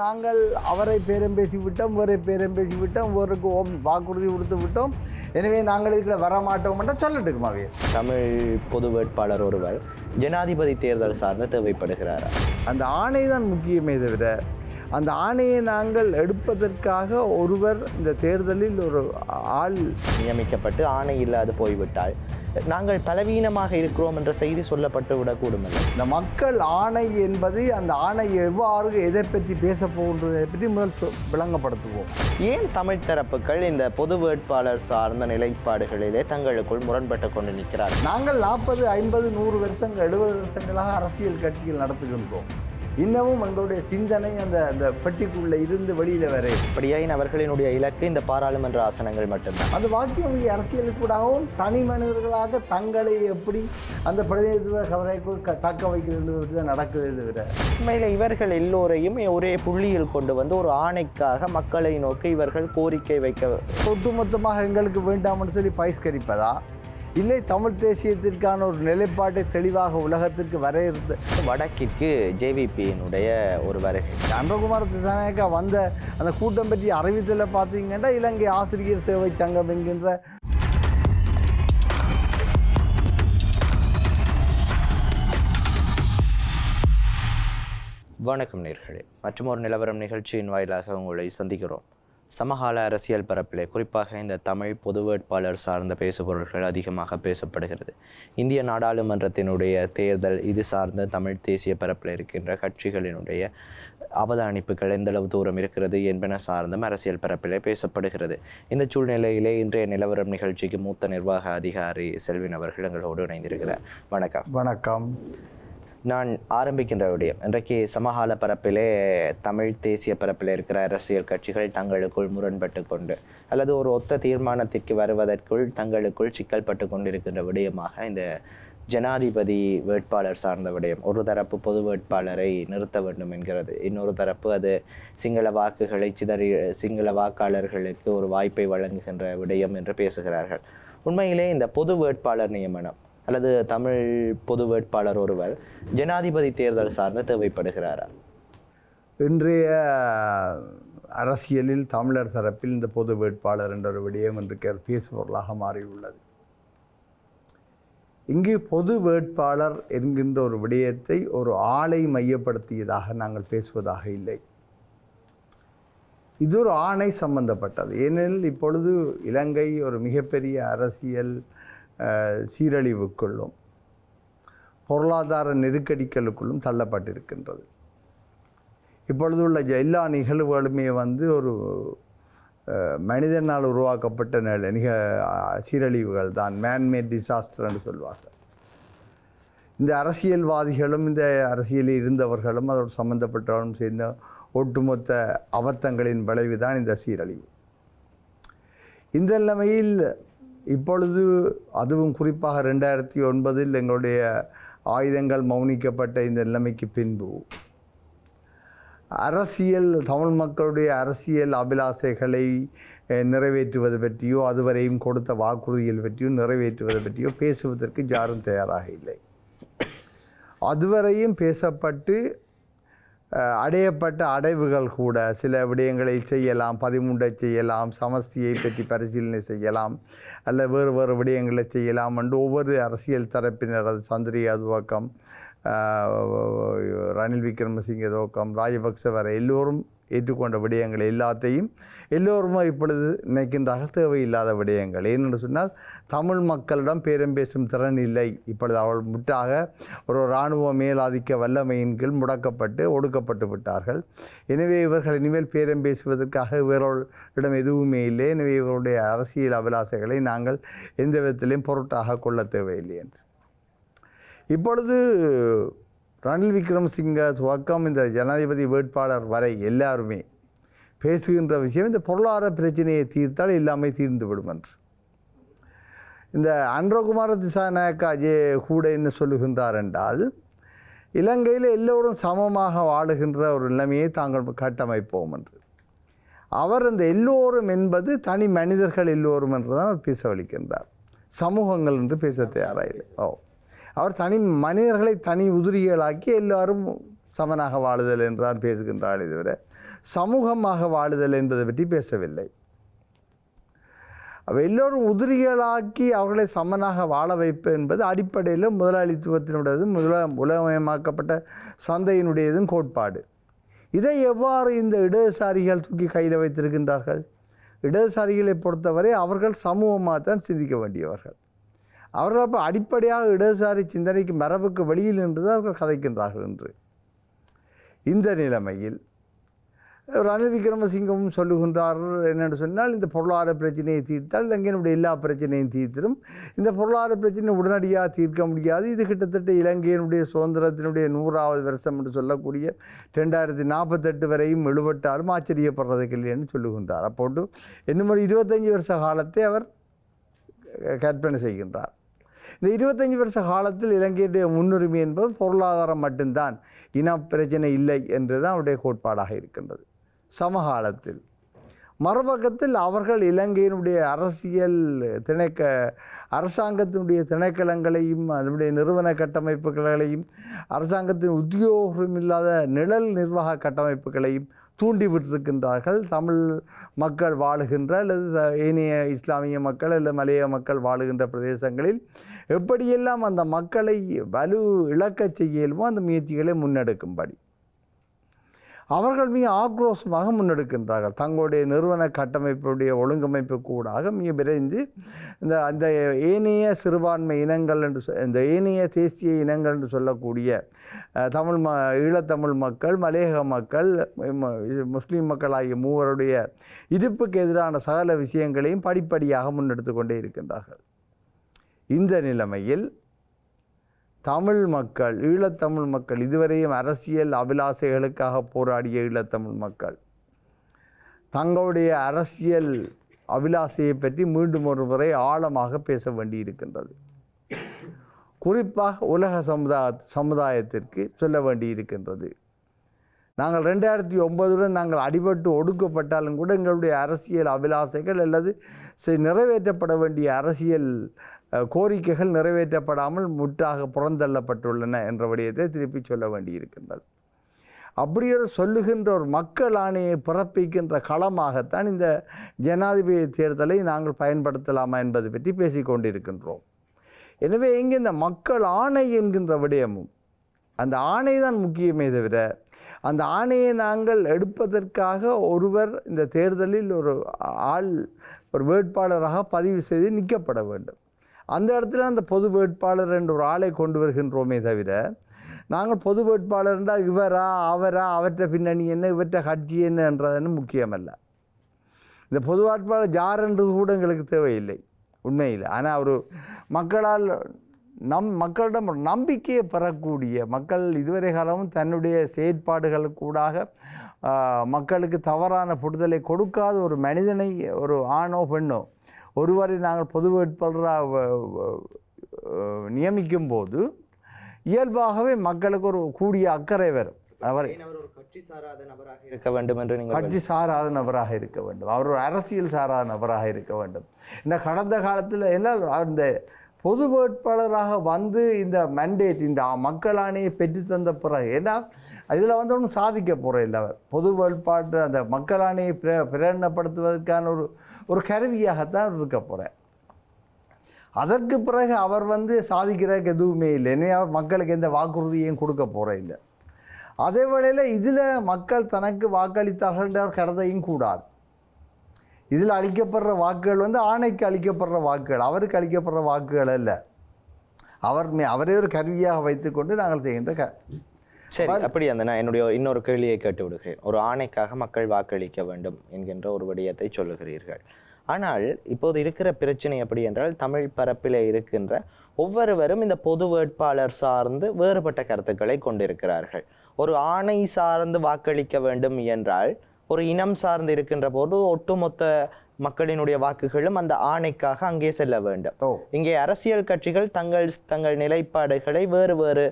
நாங்கள் அவரை பேரம் பேசி விட்டோம் வேறை பேரம் பேசி விட்டோம் வேறுக்கு ஓம் வாக்குறுதி கொடுத்து விட்டோம். எனவே நாங்கள் இதில் வரமாட்டோம் மட்டும் சொல்லட்டுக்குமாவே தமிழ் பொது வேட்பாளர் ஒருவர் ஜனாதிபதி தேர்தல் சார்ந்து தேவைப்படுகிறாரா? அந்த ஆணை தான் முக்கியமே தவிர அந்த ஆணையை நாங்கள் எடுப்பதற்காக ஒருவர் இந்த தேர்தலில் ஒரு ஆள் நியமிக்கப்பட்டு ஆணை இல்லாது போய்விட்டால் நாங்கள் பலவீனமாக இருக்கிறோம் என்ற செய்தி சொல்லப்பட்டு விடக்கூடும்? இந்த மக்கள் ஆணை என்பது அந்த ஆணை எவ்வாறு எதை பற்றி பேச போகின்றதை பற்றி முதல் விளங்கப்படுத்துவோம். ஏன் தமிழ் தரப்புகள் இந்த பொது வேட்பாளர் சார்ந்த நிலைப்பாடுகளிலே தங்களுக்குள் முரண்பட்டு கொண்டு நிற்கிறார்கள்? நாங்கள் நாற்பது ஐம்பது நூறு வருஷங்கள் எழுபது வருஷங்களாக அரசியல் கட்சிகள் நடத்துகின்றோம். இன்னமும் எங்களுடைய சிந்தனை அந்த அந்த பெட்டிக்குள்ளே இருந்து வெளியில் வர. அப்படியாயின் அவர்களினுடைய இலக்கு இந்த பாராளுமன்ற ஆசனங்கள் மட்டும்தான். அந்த வாக்கிய வங்கி அரசியலுக்கூடாகவும் தனி மனிதர்களாக தங்களை எப்படி அந்த பிரதிநிதித்துவ கவலைக்குள் க தக்க வைக்கிறது தான் நடக்குது தவிர. உண்மையில் இவர்கள் எல்லோரையும் ஒரே புள்ளியில் கொண்டு வந்து ஒரு ஆணைக்காக மக்களை நோக்கி இவர்கள் கோரிக்கை வைக்க ஒட்டுமொத்தமாக எங்களுக்கு வேண்டாம்னு சொல்லி பயிஸ்கரிப்பதா இல்லை தமிழ் தேசியத்திற்கான ஒரு நிலைப்பாட்டை தெளிவாக உலகத்திற்கு வரையறுத்து. வடக்கிற்கு ஜேவிபியினுடைய ஒரு வருகை. அன்றகுமார் திசாநாயக்கா வந்த அந்த கூட்டம் பற்றி அறிவித்தலை பார்த்தீங்கன்னா இலங்கை ஆசிரியர் சேவை சங்கம் என்கின்ற வணக்கம் நேர்களே. மற்றும் ஒரு நிலவரம் நிகழ்ச்சியின் வாயிலாக உங்களை சந்திக்கிறோம். சமகால அரசியல் பரப்பிலே குறிப்பாக இந்த தமிழ் பொது வேட்பாளர் சார்ந்த பேசுபொருள்கள் அதிகமாக பேசப்படுகிறது. இந்திய நாடாளுமன்றத்தினுடைய தேர்தல் இது சார்ந்த தமிழ் தேசிய பரப்பில் இருக்கின்ற கட்சிகளினுடைய அவதானிப்புகள் எந்த அளவு தூரம் இருக்கிறது என்பன சார்ந்தும் அரசியல் பரப்பிலே பேசப்படுகிறது. இந்த சூழ்நிலையிலே இன்றைய நிலவரம் நிகழ்ச்சிக்கு மூத்த நிர்வாக அதிகாரி செல்வின் அவர்கள் எங்களோடு இணைந்திருக்கிறார். வணக்கம். வணக்கம். நான் ஆரம்பிக்கின்ற விடயம். இன்றைக்கு சமகால பரப்பிலே தமிழ் தேசிய பரப்பில் இருக்கிற அரசியல் கட்சிகள் தங்களுக்குள் முரண்பட்டு கொண்டு அல்லது ஒரு ஒத்த தீர்மானத்திற்கு வருவதற்குள் தங்களுக்குள் சிக்கல்பட்டு கொண்டிருக்கின்ற விடயமாக இந்த ஜனாதிபதி வேட்பாளர் சார்ந்த விடயம். ஒரு தரப்பு பொது வேட்பாளரை நிறுத்த வேண்டும் என்கிறது. இன்னொரு தரப்பு அது சிங்கள வாக்குகளை சிதறி சிங்கள வாக்காளர்களுக்கு ஒரு வாய்ப்பை வழங்குகின்ற விடயம் என்று பேசுகிறார்கள். உண்மையிலே இந்த பொது வேட்பாளர் நியமனம் அல்லது தமிழ் பொது வேட்பாளர் ஒருவர் ஜனாதிபதி தேர்தல் சார்ந்து தேவைப்படுகிறாரா? இன்றைய அரசியலில் தமிழர் தரப்பில் இந்த பொது வேட்பாளர் என்ற ஒரு விடயம் என்று பேசுபொருளாக மாறியுள்ளது. இங்கு பொது வேட்பாளர் என்கின்ற ஒரு விடயத்தை ஒரு ஆளை மையப்படுத்தியதாக நாங்கள் பேசுவதாக இல்லை. இது ஒரு ஆணை சம்பந்தப்பட்டது. ஏனெனில் இப்பொழுது இலங்கை ஒரு மிகப்பெரிய அரசியல் சீரழிவுக்குள்ளும் பொருளாதார நெருக்கடிகளுக்குள்ளும் தள்ளப்பட்டிருக்கின்றது. இப்பொழுது உள்ள எல்லா நிகழ்வுகளுமே வந்து ஒரு மனிதனால் உருவாக்கப்பட்ட நில நிக சீரழிவுகள் தான் மேன்மேட் டிசாஸ்டர்னு என்று சொல்வார்கள் இந்த அரசியல்வாதிகளும் இந்த அரசியலில் இருந்தவர்களும் அதோடு சம்மந்தப்பட்டவர்களும் சேர்ந்த ஒட்டுமொத்த அபத்தங்களின் விளைவு தான் இந்த சீரழிவு. இந்த நிலைமையில் இப்பொழுது அதுவும் குறிப்பாக ரெண்டாயிரத்தி ஒன்பதில் எங்களுடைய ஆயுதங்கள் மௌனிக்கப்பட்ட இந்த நிலைமைக்கு பின்பு அரசியல் தமிழ் மக்களுடைய அரசியல் அபிலாசைகளை நிறைவேற்றுவது பற்றியோ அதுவரையும் கொடுத்த வாக்குறுதிகள் பற்றியோ நிறைவேற்றுவது பற்றியோ பேசுவதற்கு யாரும் தயாராக இல்லை. அதுவரையும் பேசப்பட்டு அடையப்பட்ட அடைவுகள் கூட சில விடயங்களை செய்யலாம் பதிமூண்டை செய்யலாம் சமஸ்தியை பற்றி பரிசீலனை செய்யலாம் அல்ல வேறு வேறு விடயங்களை செய்யலாம் என்று ஒவ்வொரு அரசியல் தரப்பினரது சந்திரிகா துவக்கம் ரணில் விக்ரமசிங்க துவக்கம் ராஜபக்ச வரை எல்லோரும் ஏற்றுக்கொண்ட விடயங்கள் எல்லாத்தையும் எல்லோரும் இப்பொழுது நினைக்கின்றார்கள். தேவையில்லாத விடயங்கள். ஏனென்று சொன்னால் தமிழ் மக்களிடம் பேரம் பேசும் திறன் இல்லை. இப்பொழுது அவள் முட்டாக ஒரு இராணுவ மேலாதிக்க வல்லமையின் கீழ் முடக்கப்பட்டு ஒடுக்கப்பட்டு விட்டார்கள். எனவே இவர்கள் இனிமேல் பேரம் பேசுவதற்காக இவர்களிடம் எதுவுமே இல்லை. எனவே இவருடைய அரசியல் அபிலாசைகளை நாங்கள் எந்த விதத்திலையும் பொருட்டாக கொள்ள தேவையில்லை என்று. இப்பொழுது ரணில் விக்ரமசிங்க துவக்கம் இந்த ஜனாதிபதி வேட்பாளர் வரை எல்லாருமே பேசுகின்ற விஷயம் இந்த பொருளாதார பிரச்சனையை தீர்த்தால் எல்லாமே தீர்ந்து விடும் என்று. இந்த அன்றகுமார திசாநாயக்கா ஜே கூட என்ன சொல்லுகின்றார் என்றால் இலங்கையில் எல்லோரும் சமமாக வாழுகின்ற ஒரு நிலைமையை தாங்கள் கட்டமைப்போம் என்று. அவர் இந்த எல்லோரும் என்பது தனி மனிதர்கள் எல்லோரும் என்று தான் அவர் பேசவழிக்கின்றார் சமூகங்கள் என்று பேச தயாராயில்லை. ஓ. அவர் தனி மனிதர்களை தனி உதிரிகளாக்கி எல்லாரும் சமனாக வாழுதல் என்றார் பேசுகின்றார் இதுவர சமூகமாக வாழுதல் என்பதை பற்றி பேசவில்லை. அவ எல்லோரும் உதிரிகளாக்கி அவர்களை சமனாக வாழ வைப்பு என்பது அடிப்படையில் முதலாளித்துவத்தினுடையதும் முதல உலகமயமாக்கப்பட்ட சந்தையினுடையதும் கோட்பாடு. இதை எவ்வாறு இந்த இடதுசாரிகள் தூக்கி கையில் வைத்திருக்கின்றார்கள்? இடதுசாரிகளை பொறுத்தவரை அவர்கள் சமூகமாக தான் சிந்திக்க வேண்டியவர்கள். அவர்கள் அப்போ அடிப்படையாக இடதுசாரி சிந்தனைக்கு மரபுக்கு வெளியில் என்று தான் அவர்கள் கதைக்கின்றார்கள் என்று. இந்த நிலைமையில் ரணில் விக்ரமசிங்கமும் சொல்லுகின்றார் என்னென்னு சொன்னால் இந்த பொருளாதார பிரச்சனையை தீர்த்தால் இலங்கையினுடைய எல்லா பிரச்சனையும் தீர்த்திடும். இந்த பொருளாதார பிரச்சனை உடனடியாக தீர்க்க முடியாது. இது கிட்டத்தட்ட இலங்கையினுடைய சுதந்திரத்தினுடைய நூறாவது வருஷம் என்று சொல்லக்கூடிய ரெண்டாயிரத்தி நாற்பத்தெட்டு வரையும் எழுபட்டாலும் ஆச்சரியப்படுறதுக்கு இல்லைன்னு சொல்லுகின்றார். அப்போட்டு இன்னும் ஒரு இருபத்தஞ்சி வருஷ காலத்தை அவர் கற்பனை செய்கின்றார். இந்த இருபத்தஞ்சி வருஷ காலத்தில் இலங்கையுடைய முன்னுரிமை என்பது பொருளாதாரம் மட்டும்தான். இன பிரச்சனை இல்லை என்று தான் அவருடைய கோட்பாடாக இருக்கின்றது. சமகாலத்தில். மறுபக்கத்தில் அவர்கள் இலங்கையினுடைய அரசியல் திணைக்க அரசாங்கத்தினுடைய திணைக்களங்களையும் அதனுடைய நிறுவன கட்டமைப்புகளையும் அரசாங்கத்தின் உத்தியோகம் இல்லாத நிழல் நிர்வாக கட்டமைப்புகளையும் தூண்டிவிட்டிருக்கின்றார்கள் தமிழ் மக்கள் வாழுகின்ற அல்லது ஏனைய இஸ்லாமிய மக்கள் அல்லது மலைய மக்கள் வாழுகின்ற பிரதேசங்களில் எப்படியெல்லாம் அந்த மக்களை வலு இழக்கச் செய்யலுமோ அந்த முயற்சிகளை முன்னெடுக்கும்படி. அவர்கள் மிக ஆக்ரோஷமாக முன்னெடுக்கின்றார்கள். தங்களுடைய நிறுவன கட்டமைப்புடைய ஒழுங்கமைப்பு கூடாக மிக விரைந்து இந்த அந்த ஏனைய சிறுபான்மை இனங்கள் என்று சொ- இந்த ஏனைய தேசிய இனங்கள் என்று சொல்லக்கூடிய தமிழ் ம ஈழத்தமிழ் மக்கள் மலையக மக்கள் முஸ்லீம் மக்கள் ஆகிய மூவருடைய இருப்புக்கு எதிரான சகல விஷயங்களையும் படிப்படியாக முன்னெடுத்து கொண்டே இருக்கின்றார்கள். இந்த நிலைமையில் தமிழ் மக்கள் ஈழத்தமிழ் மக்கள் இதுவரையும் அரசியல் அபிலாசைகளுக்காக போராடிய ஈழத்தமிழ் மக்கள் தங்களுடைய அரசியல் அபிலாசையை பற்றி மீண்டும் ஒரு முறை ஆழமாக பேச வேண்டியிருக்கின்றது. குறிப்பாக உலக சமுதாய சமுதாயத்திற்கு சொல்ல வேண்டியிருக்கின்றது. நாங்கள் ரெண்டாயிரத்தி ஒன்பதுடன் நாங்கள் அடிபட்டு ஒடுக்கப்பட்டாலும் கூட எங்களுடைய அரசியல் அபிலாசைகள் அல்லது நிறைவேற்றப்பட வேண்டிய அரசியல் கோரிக்கைகள் நிறைவேற்றப்படாமல் முற்றாக புறந்தள்ளப்பட்டுள்ளன என்ற விடயத்தை திருப்பி சொல்ல வேண்டியிருக்கின்றது. அப்படி சொல்லுகின்ற ஒரு மக்கள் ஆணையை பிறப்பிக்கின்ற களமாகத்தான் இந்த ஜனாதிபதி தேர்தலை நாங்கள் பயன்படுத்தலாமா என்பது பற்றி பேசிக்கொண்டிருக்கின்றோம். எனவே இங்கே இந்த மக்கள் ஆணை என்கின்ற விடயமும் அந்த ஆணை தான் முக்கியமே தவிர அந்த ஆணையை நாங்கள் எடுப்பதற்காக ஒருவர் இந்த தேர்தலில் ஒரு ஆள் ஒரு வேட்பாளராக பதிவு செய்து நிற்கப்பட வேண்டும். அந்த இடத்துல அந்த பொது வேட்பாளர் என்ற ஒரு ஆளை கொண்டு வருகின்றோமே தவிர நாங்கள் பொது வேட்பாளர் என்றால் இவரா அவரா அவற்றை பின்னணி என்ன இவற்றை கட்சி என்ன என்றதுன்னு முக்கியமல்ல. இந்த பொது வேட்பாளர் யார் என்றது கூட எங்களுக்கு தேவையில்லை உண்மையில். ஆனால் ஒரு மக்களால் நம் மக்களிடம் நம்பிக்கையை பெறக்கூடிய மக்கள் இதுவரை காலமும் தன்னுடைய செயற்பாடுகளுக்கூடாக ஆஹ், மக்களுக்கு தவறான புரிதலை கொடுக்காத ஒரு மனிதனை ஒரு ஆணோ பெண்ணோ ஒருவரை நாங்கள் பொது வேட்பாளராக நியமிக்கும் போது இயல்பாகவே மக்களுக்கு ஒரு கூடிய அக்கறை வரும். அவர் அவர் ஒரு கட்சி சாராத நபராக இருக்க வேண்டும் என்று நீங்கள் கட்சி சாராத நபராக இருக்க வேண்டும். அவர் ஒரு அரசியல் சாராத நபராக இருக்க வேண்டும். இந்த கடந்த காலத்தில் என்ன அந்த பொது வேட்பாளராக வந்து இந்த மண்டேட் இந்த மக்கள் ஆணையை பெற்றுத்தந்த பிறகு ஏன்னா இதில் வந்து ஒன்றும் சாதிக்க போகிற இல்லை அவர். பொது வேட்பாட்டு அந்த மக்கள் ஆணையை பிர பிரேரணப்படுத்துவதற்கான ஒரு ஒரு கருவியாகத்தான் இருக்க போகிறார் அதற்கு பிறகு அவர் வந்து சாதிக்கிறதுக்கு எதுவுமே இல்லை. எனவே அவர் மக்களுக்கு எந்த வாக்குறுதியையும் கொடுக்க போகிற இல்லை. அதே வேளையில் இதில் மக்கள் தனக்கு வாக்களித்தார்கள் என்ற கருதையும் கூடாது. இதில் அளிக்கப்படுற வாக்குகள் வந்து ஆணைக்கு அளிக்கப்படுற வாக்குகள் அவருக்கு அளிக்கப்படுற வாக்குகள் அல்ல. அவர் அவரே ஒரு கருவியாக வைத்துக்கொண்டு நாங்கள் செய்கின்ற க சரி அப்படி அந்த நான் என்னுடைய இன்னொரு கேள்வியை கேட்டு விடுகிறேன். ஒரு ஆணைக்காக மக்கள் வாக்களிக்க வேண்டும் என்கின்ற ஒரு விடயத்தை சொல்லுகிறீர்கள். ஆனால் இப்போது இருக்கிற பிரச்சனை எப்படி என்றால் தமிழ் பரப்பிலே இருக்கின்ற ஒவ்வொருவரும் இந்த பொது வேட்பாளர் சார்ந்து வேறுபட்ட கருத்துக்களை கொண்டிருக்கிறார்கள். ஒரு ஆணை சார்ந்து வாக்களிக்க வேண்டும் என்றால் ஒரு இனம் சார்ந்து இருக்கின்ற போது ஒட்டுமொத்த மக்களினுடைய வாக்குகளும் அந்த ஆணைக்காக அங்கே செல்ல வேண்டும். இங்கே அரசியல் கட்சிகள் தங்கள் தங்கள் நிலைப்பாடுகளை வேறு வேறு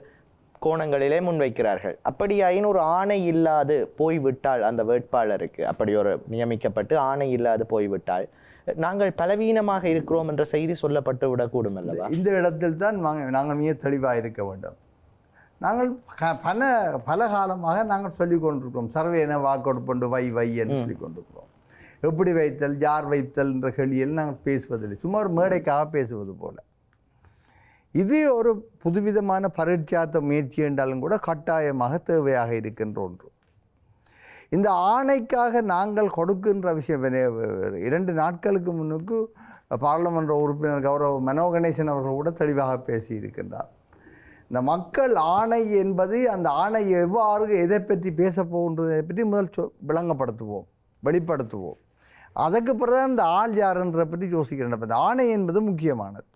கோணங்களிலே முன்வைக்கிறார்கள். அப்படியாயின் ஒரு ஆணை இல்லாது போய்விட்டால் அந்த வேட்பாளருக்கு அப்படி ஒரு நியமிக்கப்பட்டு ஆணை இல்லாது போய்விட்டால் நாங்கள் பலவீனமாக இருக்கிறோம் என்ற செய்தி சொல்லப்பட்டு விடக்கூடும் அல்லவா? இந்த இடத்தில் தான் நாங்கள் மிக தெளிவாக இருக்க வேண்டும். நாங்கள் பல பல காலமாக நாங்கள் சொல்லிக் கொண்டிருக்கிறோம். சர்வேன வாக்கொடுப்பண்டு வை வை என்று சொல்லிக் கொண்டிருக்கிறோம். எப்படி வைத்தல் யார் வைத்தல் என்ற கேள்வியில் நாங்கள் பேசுவதில்லை. சும்மா ஒரு மேடைக்காக பேசுவது போல. இது ஒரு புதுவிதமான பரீட்சாத்த முயற்சி என்றாலும் கூட கட்டாயமாக தேவையாக இருக்கின்ற ஒன்று. இந்த ஆணைக்காக நாங்கள் கொடுக்கின்ற விஷயம் இரண்டு நாட்களுக்கு முன்னுக்கு பாராளுமன்ற உறுப்பினர் கௌரவ மனோ கணேசன் அவர்கள் கூட தெளிவாக பேசியிருக்கின்றார். இந்த மக்கள் ஆணை என்பது அந்த ஆணை எவ்வாறு எதை பற்றி பேச போகின்றதை பற்றி முதல் சொ விளங்கப்படுத்துவோம் வெளிப்படுத்துவோம். அதுக்கு பிறகு இந்த ஆள் யாருன்ற பற்றி யோசிக்கிறேன். இந்த ஆணை என்பது முக்கியமானது.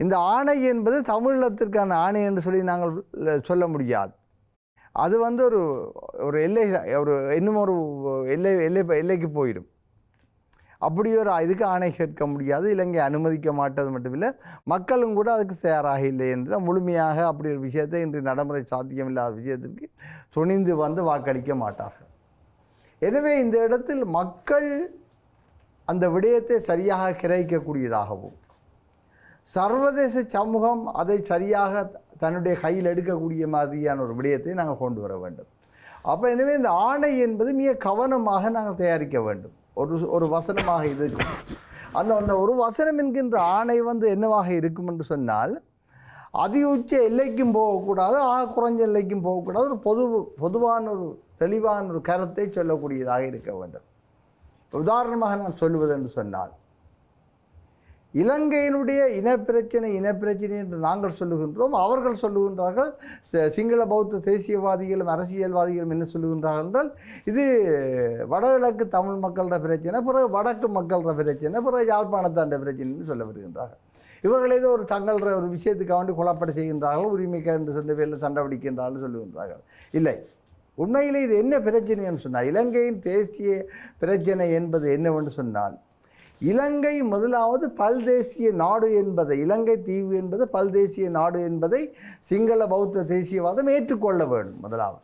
இந்த ஆணை என்பது தமிழத்திற்கான ஆணை என்று சொல்லி நாங்கள் சொல்ல முடியாது. அது வந்து ஒரு ஒரு எல்லை ஒரு இன்னும் ஒரு எல்லை எல்லை எல்லைக்கு போயிடும். அப்படி ஒரு இதுக்கு ஆணை கேட்க முடியாது இலங்கை அனுமதிக்க மாட்டது மட்டுமில்லை மக்களும் கூட அதுக்கு தயாராக இல்லை என்று தான் முழுமையாக அப்படி ஒரு விஷயத்தை இன்று நடைமுறை சாத்தியமில்லாத விஷயத்திற்கு துணிந்து வந்து வாக்களிக்க மாட்டார்கள். எனவே இந்த இடத்தில் மக்கள் அந்த விடயத்தை சரியாக கிரகிக்கக்கூடியதாகவும் சர்வதேச சமூகம் அதை சரியாக தன்னுடைய கையில் எடுக்கக்கூடிய மாதிரியான ஒரு விடயத்தை நாங்கள் கொண்டு வர வேண்டும். அப்போ எனவே இந்த ஆணை என்பது மிக கவனமாக நாங்கள் தயாரிக்க வேண்டும். ஒரு ஒரு வசனமாக இது. அந்த அந்த ஒரு வசனம் என்கின்ற ஆணை வந்து என்னவாக இருக்கும் என்று சொன்னால் அதி உச்ச எல்லைக்கும் போகக்கூடாது ஆக குறைஞ்ச எல்லைக்கும் போகக்கூடாது ஒரு பொது பொதுவான ஒரு தெளிவான ஒரு கருத்தை சொல்லக்கூடியதாக இருக்க வேண்டும். உதாரணமாக நான் சொல்லுவது என்று சொன்னால் இலங்கையினுடைய இனப்பிரச்சனை இனப்பிரச்சனை என்று நாங்கள் சொல்லுகின்றோம். அவர்கள் சொல்லுகின்றார்கள் சிங்கள பௌத்த தேசியவாதிகளும் அரசியல்வாதிகளும் என்ன சொல்லுகின்றார்கள் என்றால் இது வடகிழக்கு தமிழ் மக்களோட பிரச்சனை பிறகு வடக்கு மக்களோட பிரச்சனை பிறகு யாழ்ப்பாணத்தாண்ட பிரச்சனைன்னு சொல்ல வருகின்றார்கள். இவர்கள் ஏதோ ஒரு தங்கள் ஒரு விஷயத்துக்கு வேண்டி குழப்பட செய்கின்றார்கள் உரிமைக்கு என்று சொன்ன பேரில் சண்டை பிடிக்கின்றார்கள் சொல்லுகின்றார்கள். இல்லை. உண்மையிலே இது என்ன பிரச்சனைன்னு சொன்னால் இலங்கையின் தேசிய பிரச்சனை என்பது என்னவென்று சொன்னால் இலங்கை முதலாவது பல்தேசிய நாடு என்பதை இலங்கை தீவு என்பது பல்தேசிய நாடு என்பதை சிங்கள பௌத்த தேசியவாதம் ஏற்றுக்கொள்ள வேண்டும் முதலாவது.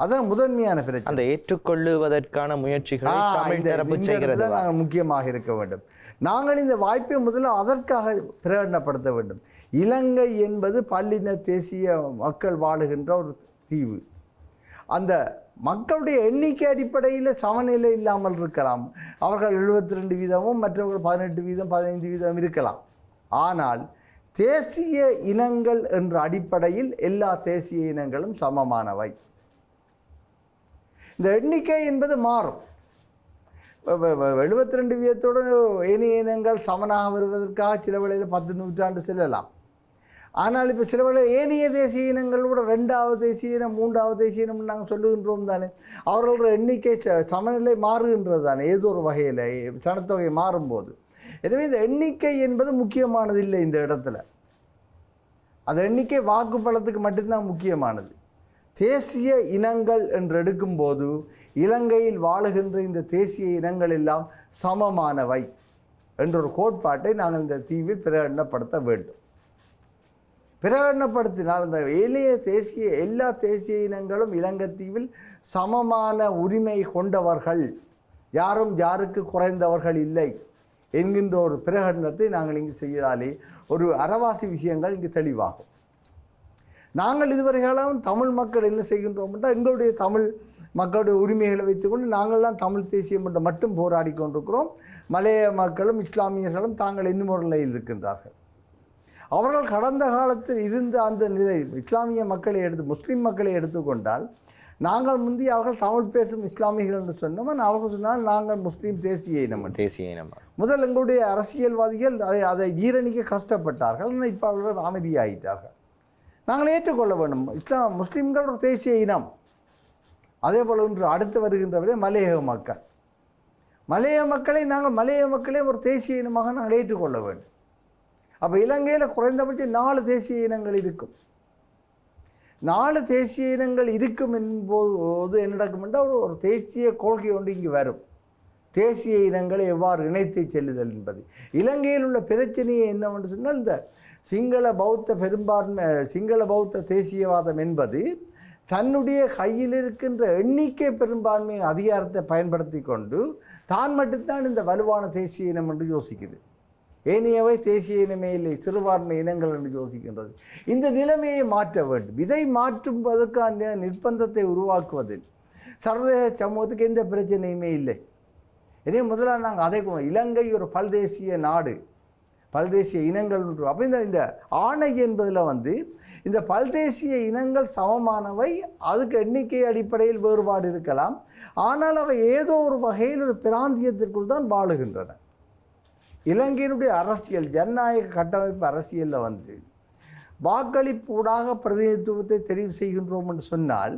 அதான் முதன்மையான பிரச்சனை. அந்த ஏற்றுக்கொள்ளுவதற்கான முயற்சிகளை தமிழ் தரப்பு செய்கிறது நாங்கள் முக்கியமாக இருக்க வேண்டும். நாங்கள் இந்த வாய்ப்பை முதல்ல அதற்காக பிரகடனப்படுத்த வேண்டும். இலங்கை என்பது பல்லின தேசிய மக்கள் வாழுகின்ற ஒரு தீவு. அந்த மக்களுடைய எண்ணிக்கை அடிப்படையில் சமநிலை இல்லாமல் இருக்கலாம். அவர்கள் 72 ரெண்டு வீதமும் மற்றவர்கள் பதினெட்டு வீதம் பதினைந்து வீதம் இருக்கலாம். ஆனால் தேசிய இனங்கள் என்ற அடிப்படையில் எல்லா தேசிய இனங்களும் சமமானவை. இந்த எண்ணிக்கை என்பது மாறும். எழுபத்தி ரெண்டு வீதத்தோடு ஏனைய இனங்கள் சமனாக வருவதற்காக சில வேளையில் பத்து நூற்றாண்டு செல்லலாம். ஆனால் இப்போ சில வேளை ஏனைய தேசிய இனங்களோட ரெண்டாவது தேசிய இனம் மூன்றாவது தேசிய இனம் நாங்கள் சொல்லுகின்றோம் தானே. அவர்களோட எண்ணிக்கை ச- சமநிலை மாறுகின்றது தானே ஏதோ ஒரு வகையில் சனத்தொகை மாறும்போது. எனவே இந்த எண்ணிக்கை என்பது முக்கியமானது இல்லை இந்த இடத்துல. அந்த எண்ணிக்கை வாக்கு பலத்துக்கு மட்டும்தான் முக்கியமானது. தேசிய இனங்கள் என்று எடுக்கும்போது இலங்கையில் வாழுகின்ற இந்த தேசிய இனங்கள் எல்லாம் சமமானவை. என்ற ஒரு கோட்பாட்டை நாங்கள் இந்த தீவில் பிரகடனப்படுத்த வேண்டும். பிரகடனப்படுத்தினால் இந்த ஏனைய தேசிய எல்லா தேசிய இனங்களும் இலங்கை தீவில் சமமான உரிமை கொண்டவர்கள். யாரும் யாருக்கு குறைந்தவர்கள் இல்லை என்கின்ற ஒரு பிரகடனத்தை நாங்கள் இங்கு செய்தாலே ஒரு அறவாசி விஷயங்கள் இங்கு தெளிவாகும். நாங்கள் இதுவரைகளும் தமிழ் மக்கள் என்ன செய்கின்றோம் என்றால் எங்களுடைய தமிழ் மக்களுடைய உரிமைகளை வைத்துக்கொண்டு நாங்கள்லாம் தமிழ் தேசியம் என்று மட்டும் போராடி கொண்டிருக்கிறோம். மலைய மக்களும் இஸ்லாமியர்களும் தாங்கள் இன்னும் ஒரு நிலையில் இருக்கின்றார்கள். அவர்கள் கடந்த காலத்தில் இருந்த அந்த நிலை இஸ்லாமிய மக்களை எடுத்து முஸ்லீம் மக்களை எடுத்துக்கொண்டால் நாங்கள் முந்தி அவர்கள் தமிழ் பேசும் இஸ்லாமியர்கள் என்று சொன்னோம்? ஆனால் அவர்கள் சொன்னால் நாங்கள் முஸ்லீம் தேசிய இனம். தேசிய இனமா. முதல் எங்களுடைய அரசியல்வாதிகள் அதை அதை ஈரணிக்க கஷ்டப்பட்டார்கள். இப்போ அவர்கள் அமைதியாயிட்டார்கள். நாங்கள் ஏற்றுக்கொள்ள வேண்டும். இஸ்லாம் முஸ்லீம்கள் ஒரு தேசிய இனம். அதே போல் இன்று அடுத்து வருகின்றவரே மலையக மக்கள். மலையக மக்களை நாங்கள் மலையக மக்களே ஒரு தேசிய இனமாக நாங்கள் ஏற்றுக்கொள்ள வேண்டும். அப்போ இலங்கையில் குறைந்தபட்சம் நாலு தேசிய இனங்கள் இருக்கும். நாலு தேசிய இனங்கள் இருக்கும் என்போது என்ன நடக்கும் என்றால் ஒரு ஒரு தேசிய கொள்கை ஒன்று இங்கு வரும். தேசிய இனங்களை எவ்வாறு இணைத்து செல்லுதல் என்பது. இலங்கையில் உள்ள பிரச்சனையை என்னவென்று சொன்னால் இந்த சிங்கள பௌத்த பெரும்பான்மை சிங்கள பௌத்த தேசியவாதம் என்பது தன்னுடைய கையில் இருக்கின்ற எண்ணிக்கை பெரும்பான்மையின் அதிகாரத்தை பயன்படுத்தி கொண்டு தான் மட்டும்தான் இந்த வலுவான தேசிய இனம் என்று யோசிக்குது. ஏனையவை தேசிய இனமே இல்லை சிறுபான்மை இனங்கள் என்று யோசிக்கின்றது. இந்த நிலைமையை மாற்ற வேண்டும். இதை மாற்றுவதற்கான நிர்பந்தத்தை உருவாக்குவதில் சர்வதேச சமூகத்துக்கு எந்த பிரச்சனையுமே இல்லை. இதே முதலாக நாங்கள் அதை இலங்கை ஒரு பல்தேசிய நாடு பல்தேசிய இனங்கள் அப்போ இந்த இந்த ஆணை என்பதில் வந்து இந்த பல்தேசிய இனங்கள் சமமானவை அதுக்கு எண்ணிக்கை அடிப்படையில் வேறுபாடு இருக்கலாம். ஆனால் அவை ஏதோ ஒரு வகையில் ஒரு பிராந்தியத்திற்குள் தான் வாழுகின்றன. இலங்கையினுடைய அரசியல் ஜனநாயக கட்டமைப்பு அரசியலில் வந்து வாக்களிப்பூடாக பிரதிநிதித்துவத்தை தெரிவு செய்கின்றோம் என்று சொன்னால்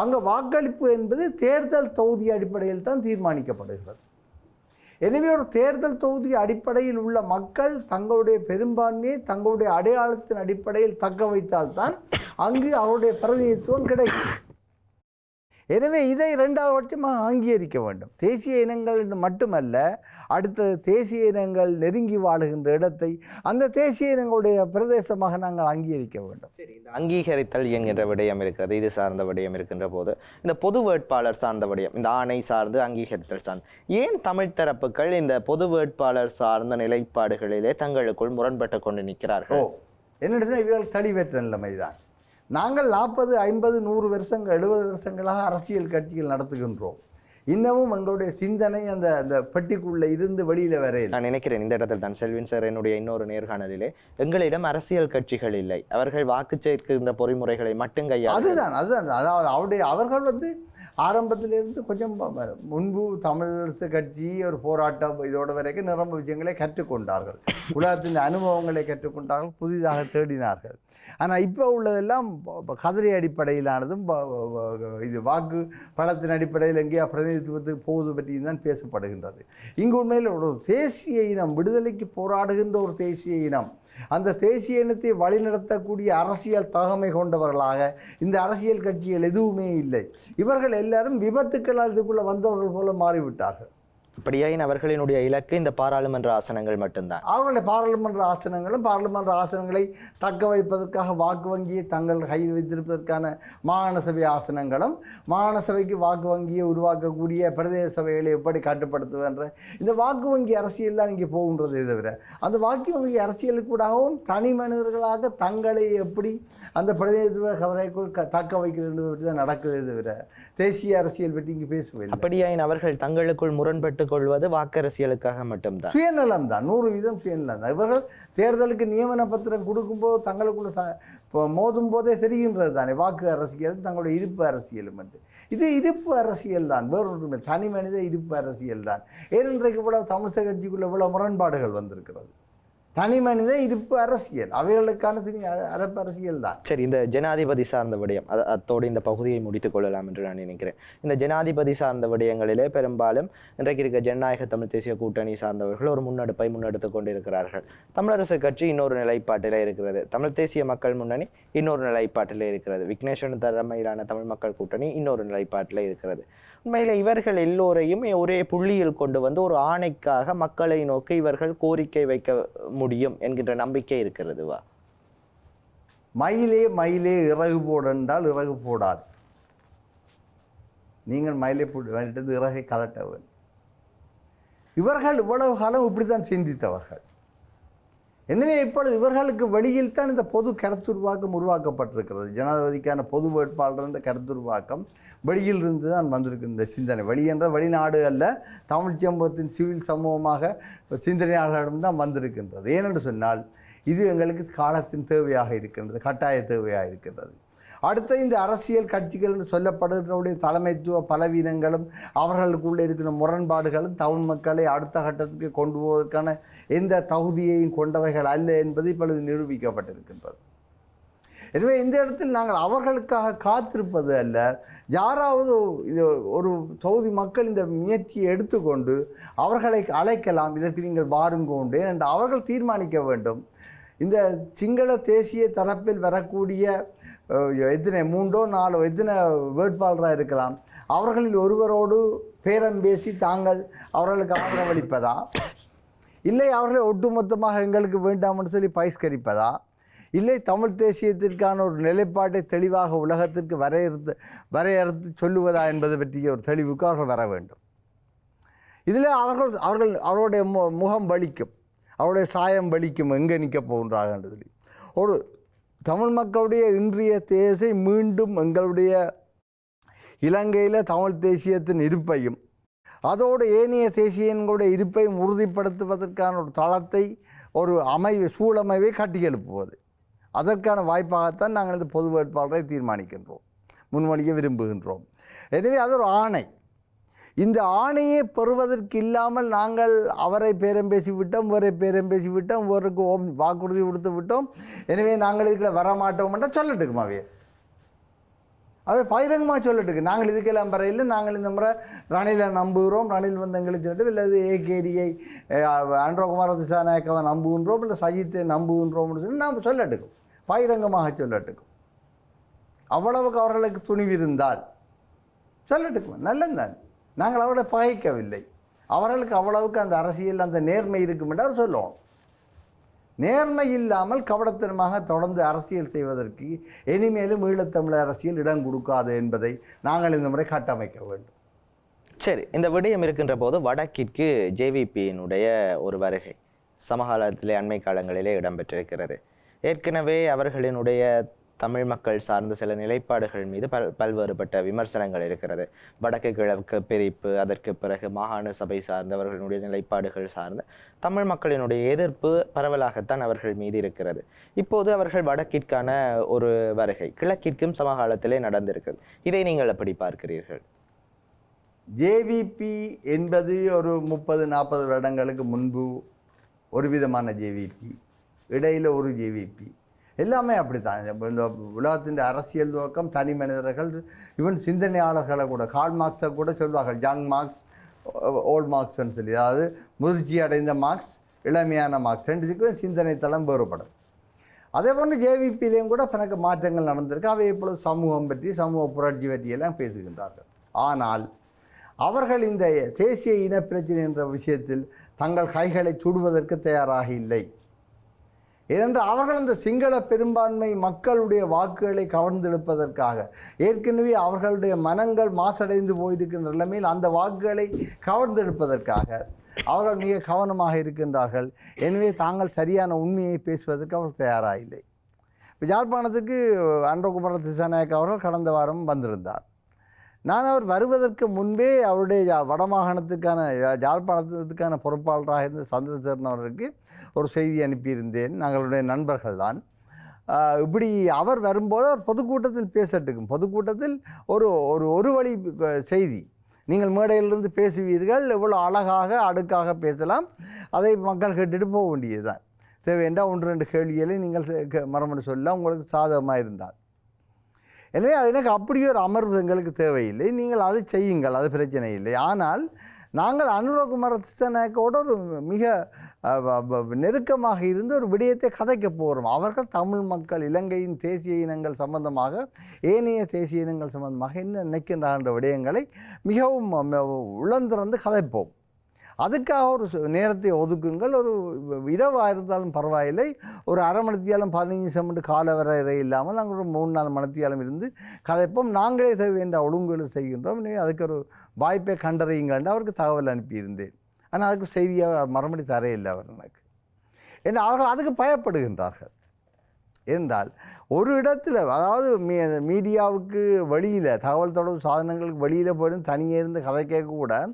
அங்கே வாக்களிப்பு என்பது தேர்தல் தொகுதி அடிப்படையில் தான் தீர்மானிக்கப்படுகிறது. எனவே ஒரு தேர்தல் தொகுதி அடிப்படையில் உள்ள மக்கள் தங்களுடைய பெரும்பான்மையை தங்களுடைய அடையாளத்தின் அடிப்படையில் தக்க வைத்தால்தான் அங்கு அவருடைய பிரதிநிதித்துவம் கிடைக்கும். எனவே இதை இரண்டாவது பட்சமாக அங்கீகரிக்க வேண்டும். தேசிய இனங்கள் என்று மட்டுமல்ல அடுத்தது தேசிய இனங்கள் நெருங்கி வாழுகின்ற இடத்தை அந்த தேசிய இனங்களுடைய பிரதேசமாக நாங்கள் அங்கீகரிக்க வேண்டும். சரி இந்த அங்கீகரித்தல் என்கின்ற விடயம் இருக்கிறது இது சார்ந்த விடயம் இருக்கின்ற போது இந்த பொது வேட்பாளர் சார்ந்த விடயம் இந்த ஆணை சார்ந்து அங்கீகரித்தல் சார்ந்து ஏன் தமிழ் தரப்புகள் இந்த பொது வேட்பாளர் சார்ந்த நிலைப்பாடுகளிலே தங்களுக்குள் முரண்பட்டு கொண்டு நிற்கிறார்கள்? என்னென்னா இவர்கள் தெளிவற்ற நிலைமை தான் நாங்கள் நாற்பது ஐம்பது நூறு வருஷங்கள் எழுபது வருஷங்களாக அரசியல் கட்சிகள் நடத்துகின்றோம். இன்னமும் எங்களுடைய சிந்தனை அந்த அந்த பெட்டிக்குள்ளே இருந்து வெளியில் வரையில் நான் நினைக்கிறேன் இந்த இடத்தில் தான். செல்வின் சார் என்னுடைய இன்னொரு நேர்காணலிலே எங்களிடம் அரசியல் கட்சிகள் இல்லை. அவர்கள் வாக்கு சேர்க்கின்ற பொறிமுறைகளை மட்டும் கையாள அதுதான் அதுதான். அதாவது அவருடைய அவர்கள் வந்து ஆரம்பத்திலிருந்து கொஞ்சம் முன்பு தமிழரசு கட்சி ஒரு போராட்டம் இதோட வரைக்கும் நிரம்ப விஷயங்களை கற்றுக்கொண்டார்கள். உலகத்தின் அனுபவங்களை கற்றுக்கொண்டார்கள் புதிதாக தேடினார்கள். ஆனால் இப்போ உள்ளதெல்லாம் கதிரை அடிப்படையிலானதும் இது வாக்கு பலத்தின் அடிப்படையில் எங்கேயா பிரதிநிதித்துவத்துக்கு போவது பற்றியும் தான் பேசப்படுகின்றது. இங்கு உண்மையில் ஒரு தேசிய இனம் விடுதலைக்கு போராடுகின்ற ஒரு தேசிய இனம் அந்த தேசிய இனத்தை வழிநடத்தக்கூடிய அரசியல் தகமை கொண்டவர்களாக இந்த அரசியல் கட்சிகள் எதுவுமே இல்லை. இவர்கள் எல்லாரும் விபத்துக்களால் இதுக்குள்ளே வந்தவர்கள் போல மாறிவிட்டார்கள். அப்படியாயின் அவர்களினுடைய இலக்கு இந்த பாராளுமன்ற ஆசனங்கள் மட்டும்தான். அவர்களுடைய பாராளுமன்ற ஆசனங்களும் பாராளுமன்ற ஆசனங்களை தக்க வைப்பதற்காக வாக்கு வங்கியை தங்கள் கையில் வைத்திருப்பதற்கான மாகாண சபை ஆசனங்களும் மாகாண சபைக்கு வாக்கு வங்கியை உருவாக்கக்கூடிய பிரதேச சபைகளை எப்படி கட்டுப்படுத்துவன்ற இந்த வாக்கு வங்கி அரசியல் தான் இங்கே போகின்றதே தவிர அந்த வாக்கு வங்கி அரசியலுக்கூடாகவும் தனி மனிதர்களாக தங்களை எப்படி அந்த பிரதிநிதித்துவ கவலைக்குள் க தக்க வைக்கிறது தான் நடக்குதே தவிர தேசிய அரசியல் பற்றி இங்கே பேசுவதில்லை. அப்படியாயின் அவர்கள் தங்களுக்குள் முரண்பட்டு கொள்வது வாக்கரசியலுக்காக மட்டும்தான். சுயநலம் தான் நூறு வீதம் சுயநலம் தான் இவர்கள் தேர்தலுக்கு நியமன பத்திரம் கொடுக்கும்போது தங்களுக்குள்ள ச இப்போ மோதும் போதே தெரிகின்றது தானே வாக்கு அரசியல் தங்களுடைய இருப்பு அரசியலும் என்று இது இருப்பு அரசியல் தான் வேறொன்றுமே தனி மனித இருப்பு அரசியல் தான் ஏனென்றைக்கு கூட தமிழிசை கட்சிக்குள்ள இவ்வளவு முரண்பாடுகள் வந்திருக்கிறது. தனி மனித இருப்பு அரசியல். அவைகளுக்கான தனி அரப்பு அரசியல் தான். சரி இந்த ஜனாதிபதி சார்ந்த விடயம் அது அத்தோடு இந்த பகுதியை முடித்துக் கொள்ளலாம் என்று நான் நினைக்கிறேன். இந்த ஜனாதிபதி சார்ந்த விடயங்களிலே பெரும்பாலும் இன்றைக்கு இருக்க ஜனநாயக தமிழ் தேசிய கூட்டணி சார்ந்தவர்கள் ஒரு முன்னெடுப்பை முன்னெடுத்து கொண்டிருக்கிறார்கள். தமிழரசு கட்சி இன்னொரு நிலைப்பாட்டிலே இருக்கிறது. தமிழ் தேசிய மக்கள் முன்னணி இன்னொரு நிலைப்பாட்டிலே இருக்கிறது. விக்னேஸ்வரன் தலைமையிலான தமிழ் மக்கள் கூட்டணி இன்னொரு நிலைப்பாட்டிலே இருக்கிறது. உண்மையில இவர்கள் எல்லோரையும் ஒரே புள்ளியில் கொண்டு வந்து ஒரு ஆணைக்காக மக்களை நோக்கி இவர்கள் கோரிக்கை வைக்க முடியும் என்கின்ற நம்பிக்கை இருக்கிறதுவா மயிலே மயிலே இறகு போடு என்றால் இறகு போடாது. நீங்கள் மயிலை போட்டு வேண்டியது இறகை கலட்ட வேண்டும் இவர்கள் இவ்வளவு காலம் இப்படித்தான் சிந்தித்தவர்கள். எனவே இப்பொழுது இவர்களுக்கு வெளியில் தான் இந்த பொது கருத்துருவாக்கம் உருவாக்கப்பட்டிருக்கிறது. ஜனாதிபதிக்கான பொது வேட்பாளர் இந்த கருத்துருவாக்கம் வெளியில் இருந்து தான் வந்திருக்கு இந்த சிந்தனை. வெளி என்ற வெளிநாடு அல்ல தமிழ் சமூகத்தின் சிவில் சமூகமாக சிந்தனையாளர்களிடம் தான் வந்திருக்கின்றது. ஏனென்று சொன்னால் இது எங்களுக்கு காலத்தின் தேவையாக இருக்கின்றது கட்டாய தேவையாக இருக்கின்றது. அடுத்த இந்த அரசியல் கட்சிகள் என்று சொல்லப்படுகிறவருடைய தலைமைத்துவ பலவீனங்களும் அவர்களுக்குள்ளே இருக்கிற முரண்பாடுகளும் தமிழ் மக்களை அடுத்த கட்டத்துக்கு கொண்டு போவதற்கான எந்த தகுதியையும் கொண்டவைகள் அல்ல என்பது இப்பொழுது நிரூபிக்கப்பட்டிருக்கின்றது. எனவே இந்த இடத்தில் நாங்கள் அவர்களுக்காக காத்திருப்பது அல்ல. யாராவது இது ஒரு தொகுதி மக்கள் இந்த முயற்சியை எடுத்துக்கொண்டு அவர்களை அழைக்கலாம் இதற்கு நீங்கள் வாருங்கோண்டு என்று அவர்கள் தீர்மானிக்க வேண்டும். இந்த சிங்கள தேசிய தரப்பில் வரக்கூடிய எத்தனை மூன்றோ நாலோ எத்தனை வேட்பாளராக இருக்கலாம் அவர்களில் ஒருவரோடு பேரம் பேசி தாங்கள் அவர்களுக்கு ஆதரவளிப்பதா? இல்லை அவர்களை ஒட்டுமொத்தமாக எங்களுக்கு வேண்டாம்னு சொல்லி பகிஷ்கரிப்பதா? இல்லை தமிழ் தேசியத்திற்கான ஒரு நிலைப்பாட்டை தெளிவாக உலகத்திற்கு வரையறுத்து வரையறுத்து சொல்லுவதா என்பது பற்றிய ஒரு தெளிவுக்கு அவர்கள் வர வேண்டும். இதில் அவர்கள் அவர்கள் அவருடைய மு முகம் வலிக்கும். அவருடைய சாயம் வலிக்கும். எங்கே நிற்க போகின்றார்கள் சொல்லி ஒரு தமிழ் மக்களுடைய இன்றைய தேசை மீண்டும் எங்களுடைய இலங்கையில் தமிழ் தேசியத்தின் இருப்பையும் அதோடு ஏனைய தேசியங்களுடைய இருப்பையும் உறுதிப்படுத்துவதற்கான ஒரு தளத்தை ஒரு அமைவு சூழமைவை கட்டி எழுப்புவது அதற்கான வாய்ப்பாகத்தான் நாங்கள் இந்த பொது வேட்பாளரை தீர்மானிக்கின்றோம் முன்மொழிய விரும்புகின்றோம். எனவே அது ஒரு ஆணை. இந்த ஆணையை பெறுவதற்கு இல்லாமல் நாங்கள் அவரை பேரம் பேசிவிட்டோம் இவரை பேரம் பேசிவிட்டோம் இவருக்கு ஓம் வாக்குறுதி கொடுத்து விட்டோம். எனவே நாங்கள் இதுக்குள்ள வரமாட்டோம் என்ற சொல்லட்டுக்குமா அவையே அவர் பகிரங்கமாக சொல்லட்டுக்கு. நாங்கள் இதுக்கெல்லாம் வரையில் நாங்கள் இந்த முறை ரணிலை நம்புகிறோம். ரணில் வந்து எங்களுக்கு சொல்லட்டும். இல்லை ஏகேடியை அன்றகுமார திசாநாயக்கவை நம்புகின்றோம். இல்லை சஜித்தை நம்புகின்றோம்னு சொல்லி நாம் சொல்லட்டுக்கும் பகிரங்கமாக சொல்லட்டுக்கும். அவ்வளவுக்கு அவர்களுக்கு துணிவு இருந்தால் சொல்லட்டுக்கும். நல்லதுதான். நாங்கள் அவரை பகைக்கவில்லை. அவர்களுக்கு அவ்வளவுக்கு அந்த அரசியல் அந்த நேர்மை இருக்கும் என்று அவர் சொல்லுவோம் நேர்மை இல்லாமல் கபடத்தனமாக தொடர்ந்து அரசியல் செய்வதற்கு இனிமேலும் ஈழத்தமிழர் அரசியல் இடம் கொடுக்காது என்பதை நாங்கள் இந்த முறை கட்டமைக்க வேண்டும். சரி இந்த விடயம் இருக்கின்ற போது வடக்கிற்கு ஜேவிபியினுடைய ஒரு வருகை சமகாலத்திலே அண்மை காலங்களிலே இடம்பெற்றிருக்கிறது. ஏற்கனவே அவர்களினுடைய தமிழ் மக்கள் சார்ந்த சில நிலைப்பாடுகள் மீது பல் பல்வேறுபட்ட விமர்சனங்கள் இருக்கிறது. வடக்கு கிழக்கு பிரிப்பு அதற்கு பிறகு மாகாண சபை சார்ந்தவர்களுடைய நிலைப்பாடுகள் சார்ந்த தமிழ் மக்களினுடைய எதிர்ப்பு பரவலாகத்தான் அவர்கள் மீது இருக்கிறது. இப்போது அவர்கள் வடக்கிற்கான ஒரு வருகை கிழக்கிற்கும் சமகாலத்திலே நடந்திருக்கிறது. இதை நீங்கள் எப்படி பார்க்கிறீர்கள்? ஜேவிபி என்பது ஒரு முப்பது நாற்பது வருடங்களுக்கு முன்பு ஒரு விதமான ஜேவிபி. இடையில் ஒரு ஜேவிபி எல்லாமே அப்படி தான் இந்த உலகத்தின் அரசியல் துவக்கம் தனி மனிதர்கள் ஈவன் சிந்தனையாளர்களை கூட கால் மார்க்ஸை கூட சொல்வார்கள் ஜங் மார்க்ஸ் ஓல்ட் மார்க்ஸ்ன்னு சொல்லி. அதாவது முதிர்ச்சி அடைந்த மார்க்ஸ் இளமையான மார்க்ஸ் ரெண்டுத்துக்கும் சிந்தனை தளம் வேறுபடும். அதே போன்று ஜேவிபியிலையும் கூட எனக்கு மாற்றங்கள் நடந்திருக்கு. அவை இப்பொழுது சமூகம் பற்றி சமூக புரட்சி பற்றியெல்லாம் பேசுகின்றார்கள். ஆனால் அவர்கள் இந்த தேசிய இன பிரச்சனை என்ற விஷயத்தில் தங்கள் கைகளை சுடுவதற்கு தயாராக இல்லை. ஏனென்றால் அவர்கள் இந்த சிங்கள பெரும்பான்மை மக்களுடைய வாக்குகளை கவர்ந்தெடுப்பதற்காக. ஏற்கனவே அவர்களுடைய மனங்கள் மாசடைந்து போயிருக்கின்ற நிலைமையில் அந்த வாக்குகளை கவர்ந்தெடுப்பதற்காக அவர்கள் மிக கவனமாக இருக்கின்றார்கள். எனவே தாங்கள் சரியான உண்மையை பேசுவதற்கு அவர்கள் தயாராக இல்லை இப்போ யாழ்ப்பாணத்துக்கு அன்றகுமர திசாநாயக் அவர்கள் கடந்த வாரம் வந்திருந்தார். நான் அவர் வருவதற்கு முன்பே அவருடைய வடமாகாணத்துக்கான யா- யாழ்ப்பாணத்துக்கான பொறுப்பாளராக இருந்த சந்திரசேரன் அவருக்கு ஒரு செய்தி அனுப்பியிருந்தேன். நாங்களுடைய நண்பர்கள் தான். இப்படி அவர் வரும்போது அவர் பொதுக்கூட்டத்தில் பேசட்டுக்கும். பொதுக்கூட்டத்தில் ஒரு ஒரு ஒரு வழி செய்தி. நீங்கள் மேடையிலிருந்து பேசுவீர்கள் எவ்வளோ அழகாக அடுக்காக பேசலாம் அதை மக்கள் கேட்டுட்டு போக வேண்டியதுதான். தேவையென்றால் ஒன்று ரெண்டு கேள்விகளை நீங்கள் செ- மறுமணி சொல்லலாம். உங்களுக்கு சாதகமாக இருந்தால் எனவே அது எனக்கு அப்படி ஒரு அமர்வு எங்களுக்கு தேவையில்லை. நீங்கள் அதை செய்யுங்கள் அது பிரச்சனை இல்லை. ஆனால் நாங்கள் அனுரகுமார திசநாயக்கோட ஒரு மிக வ- நெருக்கமாக இருந்து ஒரு விடயத்தை கதைக்க போகிறோம். அவர்கள் தமிழ் மக்கள் இலங்கையின் தேசிய இனங்கள் சம்பந்தமாக ஏனைய தேசிய இனங்கள் சம்பந்தமாக என்ன நினைக்கின்றான்ற விடயங்களை மிகவும் ம- கதைப்போம். அதுக்காக ஒரு சு- நேரத்தை ஒதுக்குங்கள். ஒரு இரவாக இருந்தாலும் பரவாயில்லை. ஒரு அரை மணித்தியாலும் பதினஞ்சு நிமிஷம் மட்டும் கால வரையறை இல்லாமல் நாங்கள் ஒரு மூணு நாலு மணித்தியாலும் இருந்து கதைப்போம். நாங்களே செய்ய வேண்டிய ஒழுங்குகளை செய்கின்றோம். அதுக்கு ஒரு வாய்ப்பை கண்டறியுங்கள்னு அவருக்கு தகவல் அனுப்பியிருந்தேன். ஆனால் அதுக்கு செய்தியாக மறுபடி தரையில்லை அவர் எனக்கு. ஏன்னா அவர்கள் அதுக்கு பயப்படுகின்றார்கள். என்றால் ஒரு இடத்துல அதாவது மீ மீடியாவுக்கு வெளியில் தகவல் தொடர்பு சாதனங்களுக்கு வெளியில் போயிடும் தனியே இருந்து கதைக்க கூட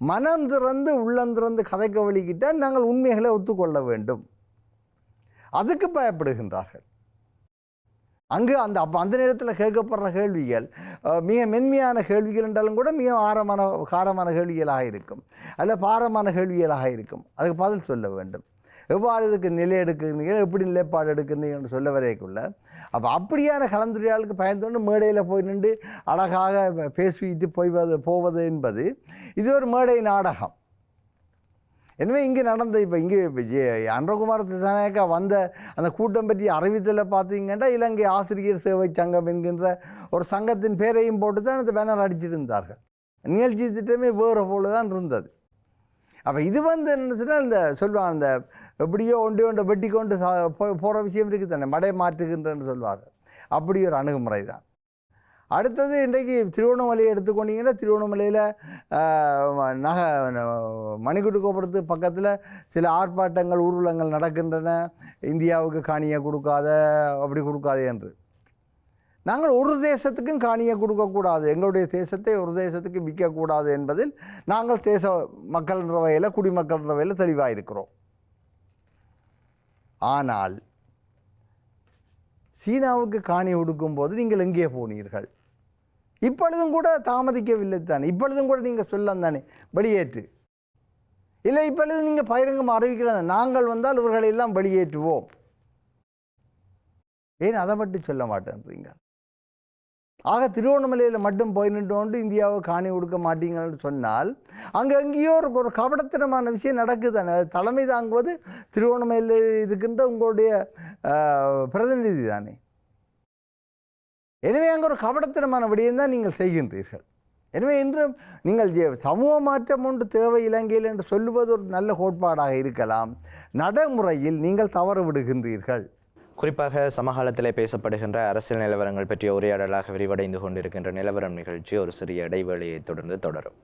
மனம் திறந்து உள்ளந்திறந்து கதை கதைக்க வழிகிட்டால் நாங்கள் உண்மைகளை ஒத்துக்கொள்ள வேண்டும். அதுக்கு பயப்படுகின்றார்கள். அங்கு அந்த அப்போ அந்த நேரத்தில் கேட்கப்படுற கேள்விகள் மிக மென்மையான கேள்விகள் என்றாலும் கூட மிக ஆரமான காரமான கேள்விகளாக இருக்கும். அல்ல பாரமான கேள்விகளாக இருக்கும். அதுக்கு பதில் சொல்ல வேண்டும். எவ்வாறு இதுக்கு நிலை எடுக்கிறீங்க எப்படி நிலைப்பாடு எடுக்கிறீங்கன்னு சொல்ல வரைக்குள்ள அப்போ அப்படியான கலந்துரையாளுக்கு பயந்தோண்டு மேடையில் போய் நின்று அழகாக பேசிட்டு போய்வது போவது என்பது இது ஒரு மேடை நாடகம். எனவே இங்கே நடந்த இப்போ இங்கே அன்றகுமார் திசாநாயக்கா வந்த அந்த கூட்டம் பற்றி அறிவித்தலை பார்த்தீங்கன்னா இலங்கை ஆசிரியர் சேவை சங்கம் என்கின்ற ஒரு சங்கத்தின் பேரையும் போட்டு தான் அந்த பேனர் அடிச்சிருந்தார்கள். நிகழ்ச்சி திட்டமே வேறு போல தான் இருந்தது. அப்போ இது வந்து என்ன சொன்னால் இந்த சொல்லுவாங்க அந்த எப்படியோ ஒன்றே ஒன்று வெட்டி கொண்டு போகிற விஷயம் இருக்குது தானே மடை மாற்றுகின்றன்னு சொல்வார். அப்படி ஒரு அணுகுமுறை தான். அடுத்தது இன்றைக்கு திருவண்ணாமலையை எடுத்துக்கொண்டீங்கன்னா திருவண்ணாமலையில் நக மணிக்கூட்டு கோபுரத்து பக்கத்தில் சில ஆர்ப்பாட்டங்கள் ஊர்வலங்கள் நடக்கின்றன. இந்தியாவுக்கு காணியை கொடுக்காத அப்படி கொடுக்காத என்று. நாங்கள் ஒரு தேசத்துக்கும் காணியை கொடுக்கக்கூடாது. எங்களுடைய தேசத்தை ஒரு தேசத்துக்கு விற்கக்கூடாது என்பதில் நாங்கள் தேச மக்கள்ன்ற வகையில் குடிமக்கள்ன்ற வகையில் தெளிவாக இருக்கிறோம் ஆனால் சீனாவுக்கு காணி கொடுக்கும்போது நீங்கள் எங்கே போனீர்கள்? இப்பொழுதும் கூட தாமதிக்கவில்லை தானே? இப்பொழுதும் கூட நீங்கள் சொல்லலாம் தானே? வெளியேற்று. இல்லை இப்பொழுது நீங்கள் பகிரங்கம் அறிவிக்கிறாங்க நாங்கள் வந்தால் இவர்களை எல்லாம் வெளியேற்றுவோம். ஏன் அதை மட்டும் சொல்ல மாட்டேன்றீங்க? ஆக திருவண்ணாமலையில் மட்டும் போய் நின்றோண்டு இந்தியாவை காணி கொடுக்க மாட்டீங்கன்னு சொன்னால் அங்கே எங்கேயோ ஒரு ஒரு கபடத்தனமான விஷயம் நடக்குது தானே அது தலைமை தாங்குவது திருவண்ணாமலையில் இருக்கின்ற உங்களுடைய பிரதிநிதி தானே எனவே அங்கே ஒரு கபடத்தனமான விடயம் தான் நீங்கள் செய்கின்றீர்கள். எனவே இன்றும் நீங்கள் ஜெ- சமூக மாற்றம் ஒன்று தேவை இலங்கையில் என்று சொல்லுவது ஒரு நல்ல கோட்பாடாக இருக்கலாம். நடைமுறையில் நீங்கள் தவறு விடுகின்றீர்கள். குறிப்பாக சமகாலத்திலே பேசப்படுகின்ற அரசியல் நிலவரங்கள் பற்றிய உரையாடலாக விரிவடைந்து கொண்டிருக்கின்ற நிலவரம் நிகழ்ச்சி ஒரு சிறிய இடைவேளையை தொடர்ந்து தொடரும்.